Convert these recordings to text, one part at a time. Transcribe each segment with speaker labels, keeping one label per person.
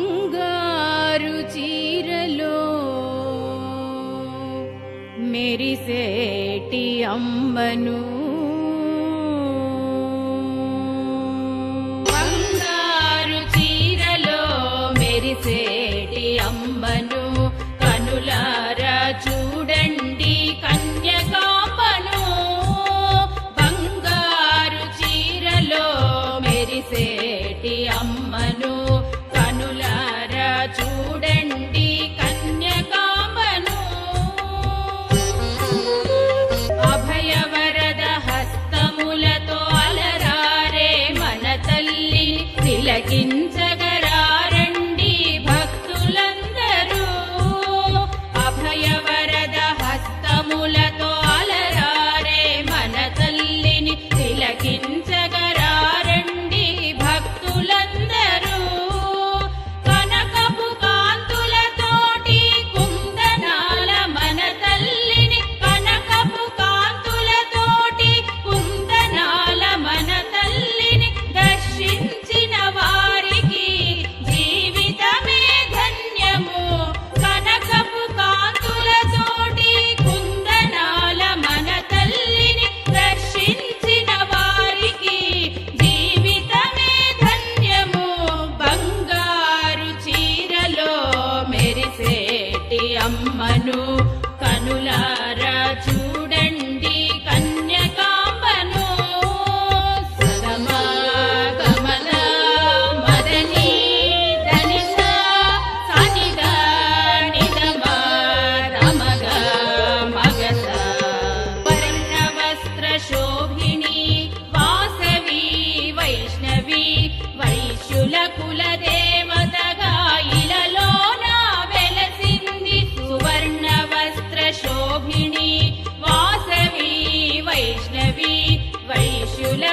Speaker 1: బంగారు చీరలో మెరిసేటి అంబను. బంగారు చీరలో మెరిసేటి అంబను. కనులారా చూడండి కన్యకాపను బంగారు చీరలో మెరిసేటి అమ్మను lakin cha అమ్మను కనులా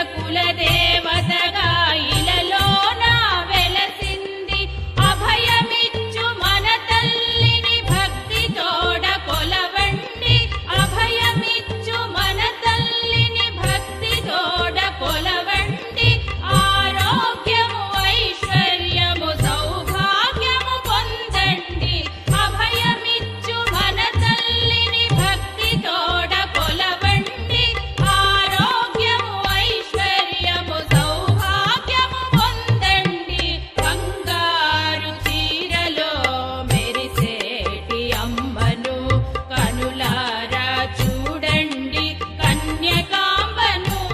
Speaker 1: కులదేవత